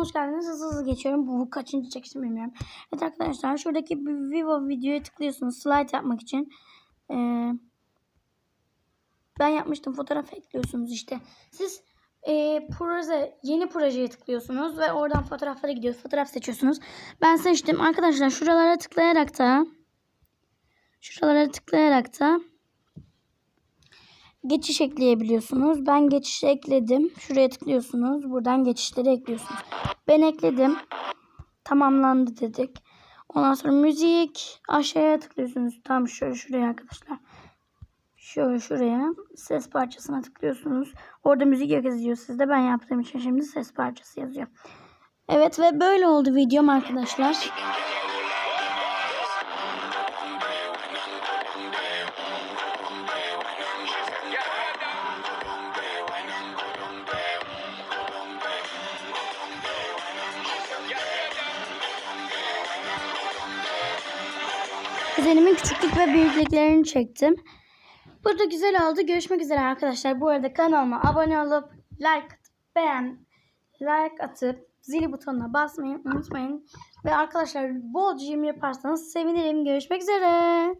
hoş geldiniz. Hızlı hızlı geçiyorum. Bu, kaçıncı çekişim bilmiyorum. Evet arkadaşlar şuradaki Vivo videoya tıklıyorsunuz. Slide yapmak için. Ee, ben yapmıştım. Fotoğraf ekliyorsunuz işte. Siz e, proje, yeni projeye tıklıyorsunuz ve oradan fotoğraflara gidiyor. Fotoğraf seçiyorsunuz. Ben seçtim. Arkadaşlar şuralara tıklayarak da şuralara tıklayarak da geçiş ekleyebiliyorsunuz. Ben geçiş ekledim. Şuraya tıklıyorsunuz. Buradan geçişleri ekliyorsunuz. Ben ekledim. Tamamlandı dedik. Ondan sonra müzik aşağıya tıklıyorsunuz. Tam şöyle şuraya arkadaşlar. Şöyle şuraya ses parçasına tıklıyorsunuz. Orada müzik yazıyor sizde. Ben yaptığım için şimdi ses parçası yazıyor. Evet ve böyle oldu videom arkadaşlar. Kuzenimin küçüklük ve büyüklüklerini çektim. Burada güzel oldu. Görüşmek üzere arkadaşlar. Bu arada kanalıma abone olup like atıp beğen, like atıp zili butonuna basmayı unutmayın. Ve arkadaşlar bolca yorum yaparsanız sevinirim. Görüşmek üzere.